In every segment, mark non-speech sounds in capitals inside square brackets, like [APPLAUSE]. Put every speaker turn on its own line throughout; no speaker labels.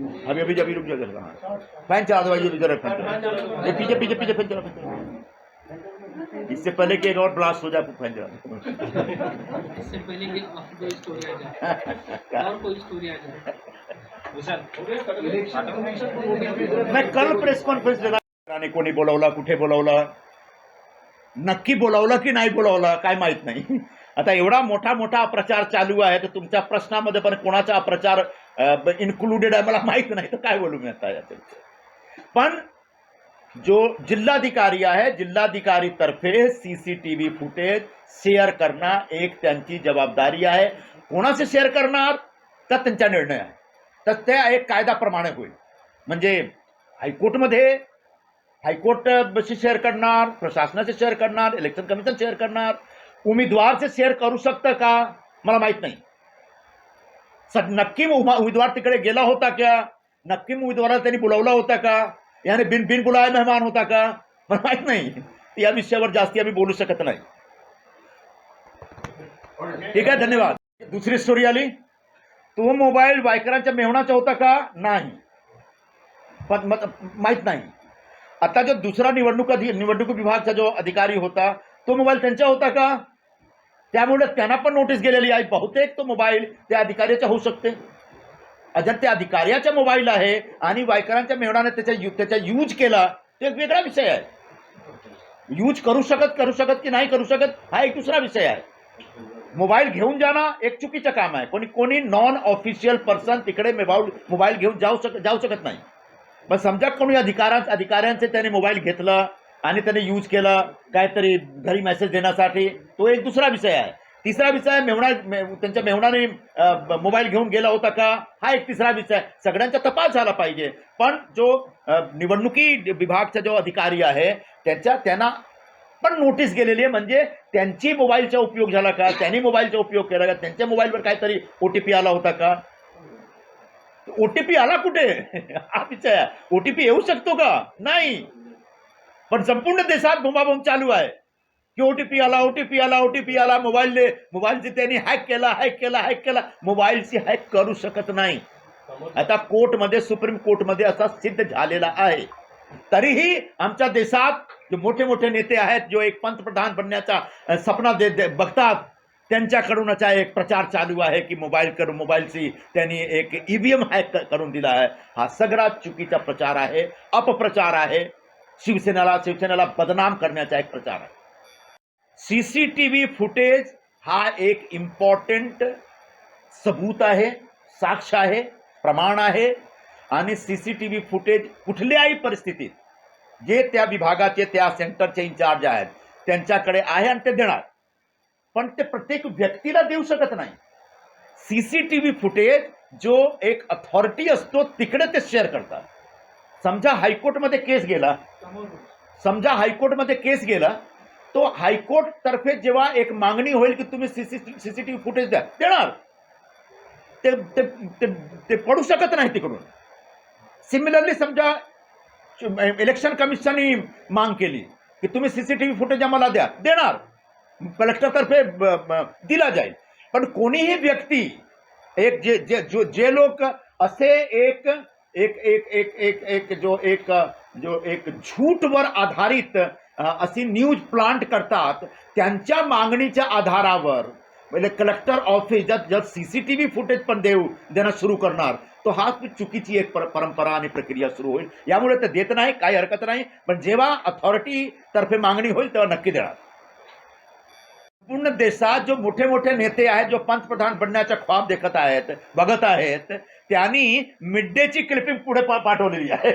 अभी अभी अभी रुक जाओ जरा हाँ। फ़ैन चला दो भाई जरा फ़ैन चला ये पीछे पीछे पीछे फ़ैन चला फ़ैन इससे पहले कि एक और ब्लास्ट हो जाए आपको फ़ैन चला।
इससे पहले कि [LAUGHS] और कोई स्टोरी आ जाए। और कोई स्टोरी आ जाए।
नाही कल प्रेस कॉन्फरन्स दिला आणि कोणी बोलावला कुठे बोलावला नक्की बोलावलं की नाही बोलावलं काय माहित नाही। आता एवढा मोठा मोठा प्रचार चालू आहे तर तुमच्या प्रश्नामध्ये पण कोणाचा प्रचार इन्क्लुडेड आहे मला माहीत नाही तर काय बोलू मी आता याच्यात पण जो जिल्हाधिकारी आहे जिल्हाधिकारी तर्फे सीसीटीव्ही फुटेज शेअर करणं एक त्यांची जबाबदारी आहे. कोणाचे शेअर करणार? तर त्यांचा निर्णय आहे. तर ते एक कायद्याप्रमाणे होईल. म्हणजे हायकोर्टमध्ये हायकोर्टशी शेअर करणार प्रशासनाचे शेअर करणार इलेक्शन कमिशन शेअर करणार उमेदवारचे शेअर करू शकतं का? मला माहीत नाही. नक्की उमा- उमेदवार तिकडे गेला होता का? नक्की उमेदवाराला त्यांनी बोलावला होता का? याने बिन बिन बुलाय मेहमान होता का? मला माहीत नाही. या विषयावर जास्ती आम्ही बोलू शकत नाही. ठीक आहे धन्यवाद. दुसरी स्टोरी आली. तो मोबाईल बायकरांच्या मेहणाचा होता का? नाही. पण माहीत नाही. आता जो दुसरा निवडणूक निवडणूक विभागाचा जो अधिकारी होता तो मोबाईल त्यांचा होता का? त्यामुळे त्यांना पण नोटीस गेलेली आहे. बहुतेक तो मोबाईल त्या अधिकाऱ्याचा होऊ शकते. जर त्या अधिकाऱ्याचा मोबाईल आहे आणि वायकरांच्या मेहणाने त्याचा यू त्याचा यूज केला तो एक वेगळा विषय आहे. यूज करू शकत करू शकत की नाही करू शकत हा एक दुसरा विषय आहे. मोबाईल घेऊन जाणं एक चुकीचं काम आहे. कोणी कोणी नॉन ऑफिशियल पर्सन तिकडे मोबाईल मोबाईल घेऊन जाऊ शक जाऊ शकत नाही. पण समजा कोणी अधिकारा अधिकाऱ्यांचे त्याने मोबाईल घेतलं आणि त्याने यूज केलं काहीतरी घरी मेसेज देण्यासाठी. तो एक दुसरा विषय आहे. तिसरा विषय आहे मे- त्यांच्या मेहुणाने मोबाईल घेऊन गेला होता का? हा एक तिसरा विषय सगळ्यांचा तपास झाला पाहिजे. पण जो निवडणुकी विभागचा जो अधिकारी आहे त्याच्या त्यांना पण नोटीस गेलेली आहे. म्हणजे त्यांची मोबाईलचा उपयोग झाला का? त्यांनी मोबाईलचा उपयोग केला का? त्यांच्या मोबाईलवर काहीतरी ओ टी पी आला होता का? ओ टी पी आला कुठे? [LAUGHS] हा विषय आहे. ओ टी पी येऊ शकतो का? नाही. पण संपूर्ण देशात बोंबाबोंब चालू आहे. की ओ टी पी आला ओ टी पी आला ओ टी पी आला मोबाईल मोबाईलची त्यांनी हॅक केला हॅक केला हॅक केला. मोबाईलची हॅक करू शकत नाही. आता कोर्टमध्ये सुप्रीम कोर्टमध्ये असा सिद्ध झालेला आहे. तरीही आमच्या देशात जे मोठे मोठे नेते आहेत जो एक पंतप्रधान बनण्याचा सपना दे दे- बघतात त्यांच्याकडूनच एक प्रचार चालू आहे की मोबाईल करून मोबाईलची त्यांनी एक ईव्हीएम हॅक करून दिला आहे. हा सगळा चुकीचा प्रचार आहे अपप्रचार आहे. शिवसेनेला शिवसेनेला बदनाम करण्याचा एक प्रचार आहे. C C T V footage हा एक इम्पॉर्टंट सबूत आहे साक्ष आहे प्रमाण आहे आणि C C T V footage कुठल्याही परिस्थितीत जे त्या विभागाचे त्या सेंटरचे इन्चार्ज आहेत त्यांच्याकडे आहे आणि ते देणार. पण ते प्रत्येक व्यक्तीला देऊ शकत नाही. C C T V footage जो एक अथॉरिटी असतो तिकडे ते शेअर करतात. समजा हायकोर्टमध्ये केस गेला समजा हायकोर्टमध्ये केस गेला तो हायकोर्टतर्फे जेव्हा एक मागणी होईल की तुम्ही सीसी सीसीटीव्ही फुटेज द्या देणार. ते ते ते- ते पडू शकत नाही तिकडून. सिमिलरली समजा इलेक्शन कमिशननी मांग केली की तुम्ही सीसीटीव्ही फुटेज आम्हाला द्या देणार. कलेक्टरतर्फे दिला जाईल. पण कोणीही व्यक्ती एक जे जे जो जे लोक असे एक एक एक एक एक एक जो एक जो एक झूटवर आधारित अशी न्यूज प्लांट करतात त्यांच्या मागणीच्या आधारावर म्हणजे कलेक्टर ऑफिस ज्यात ज्यात C C T V footage पण देऊ देणं सुरू करणार तो हा चुकीची एक पर परंपरा आणि प्रक्रिया सुरू होईल. यामुळे ते देत नाही काही हरकत नाही पण जेव्हा अथॉरिटी तर्फे मागणी होईल तेव्हा नक्की देणार. पूर्ण देशात जो मोठे मोठे नेते आहेत जो पंतप्रधान बनण्याचा ख्वाब देखत आहेत बघत आहेत त्यांनी मिड डेची क्लिपिंग पुढे पाठवलेली आहे.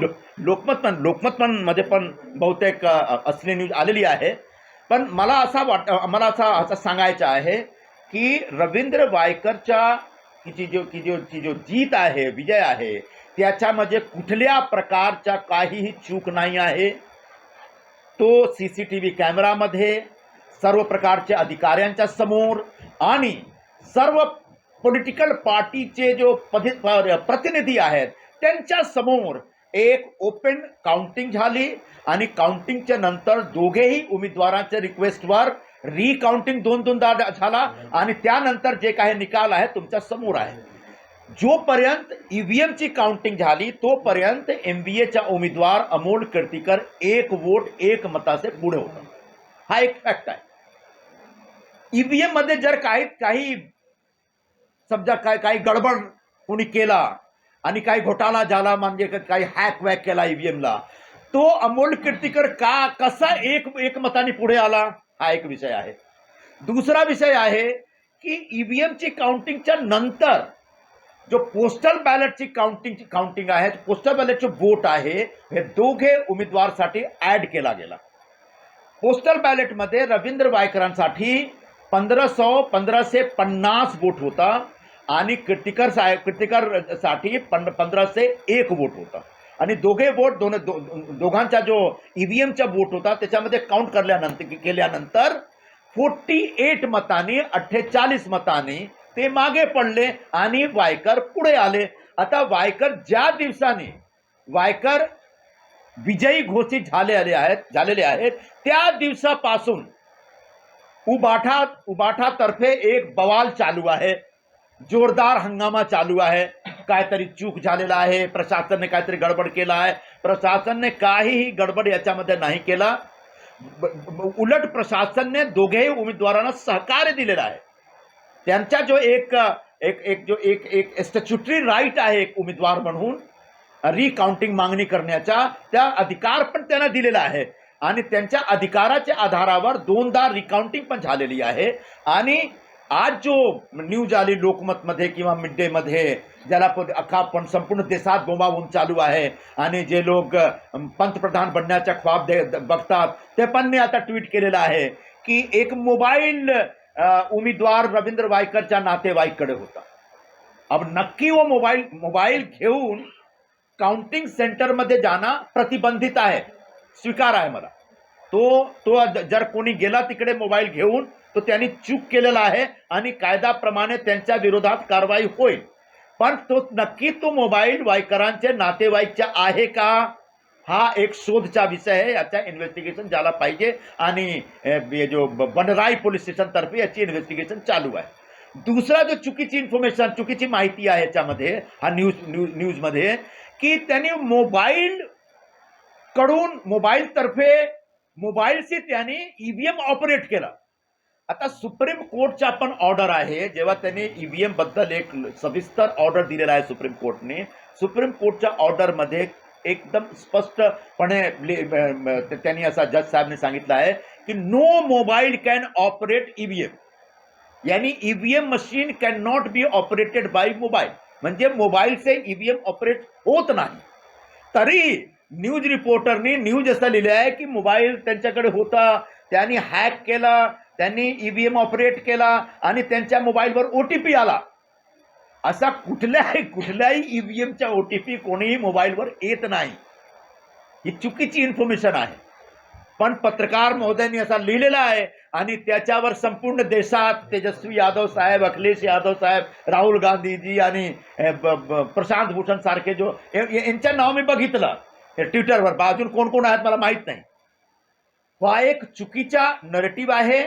लो- लोकमत पण लोकमत पण मध्ये पण बहुतेक असली न्यूज आलेली आहे. पण मला असा वाट मला असा असं सांगायचं आहे की रवींद्र वायकरच्या की जी जो की जो की जो जीत आहे विजय आहे त्याच्यामध्ये कुठल्या प्रकारच्या काहीही चूक नाही आहे. तो सी सी टी व्ही कॅमेरामध्ये सर्व प्रकारच्या अधिकाऱ्यांच्या समोर आणि सर्व पॉलिटिकल पार्टीचे जो पधि प्रतिनिधी आहेत त्यांच्यासमोर एक ओपन काउंटिंग झाली आणि काउंटिंगच्या नंतर दोघेही उमेदवारांच्या रिक्वेस्टवर रिकाउंटिंग दोन दोनदा झाला आणि त्यानंतर जे काही निकाल आहे तुमच्यासमोर आहे जोपर्यंत ईव्हीएमची काउंटिंग झाली तोपर्यंत एम बी एच्या उमेदवार अमोल कीर्तीकर एक वोट एक मताचे पुढे होता हा एक फॅक्ट आहे. ईव्हीएममध्ये जर काही काही समजा काय काही गडबड कोणी केला आणि काही घोटाळा झाला म्हणजे काही हॅक वॅक केला ईव्हीएमला तो अमोल कीर्तीकर का कसा एक एकमताने पुढे आला? हा एक विषय आहे. दुसरा विषय आहे की ईव्हीएमची काउंटिंगच्या नंतर जो पोस्टल बॅलेटची काउंटिंगची काउंटिंग आहे पोस्टल बॅलेटचे वोट आहे हे दोघे उमेदवारसाठी ऍड केला गेला. पोस्टल बॅलेटमध्ये रवींद्र वायकरांसाठी पंधराशे पंधराशे पन्नास वोट होता आणि कीर्तिकर साहेबसाठी पं पंधराशे एक वोट होता. आणि दोघे वोट दोन दो, दोघांचा जो ईव्हीएमचा वोट होता त्याच्यामध्ये काउंट करल्यानंतर केल्यानंतर फोर्टी एट मतांनी अठ्ठेचाळीस मतांनी ते मागे पडले आणि वायकर पुढे आले. आता वायकर ज्या दिवसाने वायकर विजयी घोषित झाले आले आहेत झालेले आहेत. त्या दिवसापासून उबाठा उबाठातर्फे एक बवाल चालू आहे. जोरदार हंगामा चालू आहे. काहीतरी चूक झालेला आहे. प्रशासनने काहीतरी गडबड केला आहे. प्रशासनने काहीही गडबड याच्यामध्ये नाही केला. उलट प्रशासनने दोघेही उमेदवारांना सहकार्य दिलेलं आहे. त्यांचा जो एक एक एक जो एक एक स्टॅच्युटरी राईट आहे एक उमेदवार म्हणून रिकाउंटिंग मागणी करण्याचा त्या अधिकार पण त्यांना दिलेला आहे. आणि त्यांच्या अधिकाराच्या आधारावर दोनदा रिकाउंटिंग पण झालेली आहे. आणि आज जो न्यूज आली लोकमतमध्ये किंवा मिड डेमध्ये ज्याला पण अख्खा पण संपूर्ण देशात बोंबाबोंब चालू आहे. आणि जे लोक पंतप्रधान बनण्याचा ख्वाब दे बघतात ते पण मी आता ट्विट केलेलं आहे की एक मोबाईल उमेदवार रवींद्र वायकरच्या नातेवाईककडे होता. अब नक्की वो मोबाईल मोबाईल घेऊन काउंटिंग सेंटरमध्ये जाणं प्रतिबंधित आहे. स्वीकार आहे मला. तो तो जर कोणी गेला तिकडे मोबाईल घेऊन तो त्यांनी चूक केलेला आहे आणि कायद्याप्रमाणे त्यांच्या विरोधात कारवाई होईल. पण तो नक्की तो मोबाईल वायकरांचे नातेवाईकच्या आहे का? हा एक शोधचा विषय आहे. याचा इन्व्हेस्टिगेशन झाला पाहिजे आणि जो बनराई पोलीस स्टेशन तर्फे याची इन्व्हेस्टिगेशन चालू आहे. दुसरा जो चुकीची इन्फॉर्मेशन चुकीची माहिती आहे याच्यामध्ये हा न्यूज न्यूज न्यूजमध्ये की त्यांनी मोबाईल कडून मोबाईल तर्फे मोबाईलशी त्यांनी ईव्हीएम ऑपरेट केला. आता सुप्रीम कोर्टचा पण ऑर्डर आहे. जेव्हा त्यांनी ईव्हीएमबद्दल एक सविस्तर ऑर्डर दिलेला आहे सुप्रीम कोर्टने. सुप्रीम कोर्टच्या ऑर्डरमध्ये एकदम स्पष्टपणे त्यांनी असा जज साहेबने सांगितलं आहे की no mobile can operate EVM यानी EVM machine can not be operated by mobile म्हणजे मोबाईलचे ईव्हीएम ऑपरेट होत नाही. तरी न्यूज रिपोर्टरनी न्यूज असं लिहिलं आहे की मोबाईल त्यांच्याकडे होता त्यांनी हॅक केला त्यांनी ईव्हीएम ऑपरेट केला आणि त्यांच्या मोबाईलवर ओ टी पी आला. असा कुठल्याही कुठल्याही ईव्हीएमचा ओ टी पी कोणीही मोबाईलवर येत नाही. ही चुकीची इन्फॉर्मेशन आहे. पण पत्रकार महोदयांनी असा लिहिलेला आहे आणि त्याच्यावर संपूर्ण देशात तेजस्वी यादव साहेब अखिलेश यादव साहेब राहुल गांधीजी आणि प्रशांत भूषण सारखे जो यांच्या नाव मी बघितलं. ट्विटरवर. बाजून कोण कोण आहेत मला माहीत नाही. हा एक चुकीचा नरेटिव्ह आहे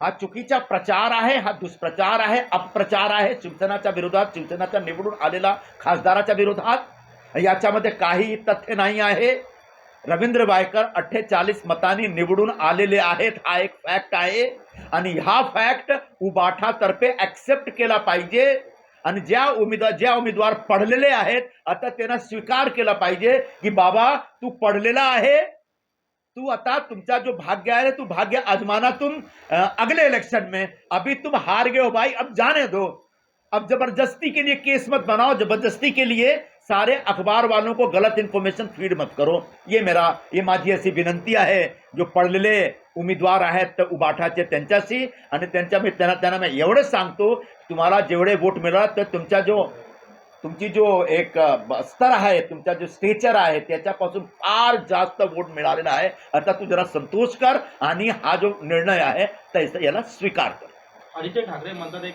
हा चुकीचा प्रचार आहे हा दुष्प्रचार आहे अपप्रचार आहे. शिवसेनाच्या विरोधात शिवसेनाच्या निवडून आलेला खासदाराच्या विरोधात. याच्यामध्ये काही तथ्य नाही आहे. रवींद्र वायकर अठ्ठेचाळीस मतांनी निवडून आलेले आहेत. हा एक फॅक्ट आहे. आणि हा फॅक्ट उबाठातर्फे ॲक्सेप्ट केला पाहिजे. आणि ज्या उमेदवार ज्या उमेदवार पडलेले आहेत, आता त्यांना स्वीकार केला पाहिजे की बाबा, तू पडलेला आहे. तू आता तुमचा जो भाग्य है तू भाग्य आजमाना तुम अगले इलेक्शन में. अभी तुम हार गए हो भाई, अब जाने दो. अब ज़बरदस्ती के लिए केस मत बनाओ, ज़बरदस्ती के लिए सारे अखबार वालों को गलत इन्फॉर्मेशन फीड मत करो। ये मेरा ये माझी अशी विनंती आहे जो पडलेले उमेदवार आहेत तर उबाठाचे त्यांच्याशी आणि त्यांच्या मी त्यांना त्यांना मी एवढंच सांगतो तुम्हाला जेवढे वोट मिळाला तर तुमचा जो तुमची जो एक स्तर आहे तुमचा जो स्टेचर आहे त्याच्यापासून फार जास्त वोट मिळालेला आहे. आता तू जरा संतोष कर आणि हा जो निर्णय आहे त्याचा याला स्वीकार कर.
आदित्य ठाकरे म्हणतात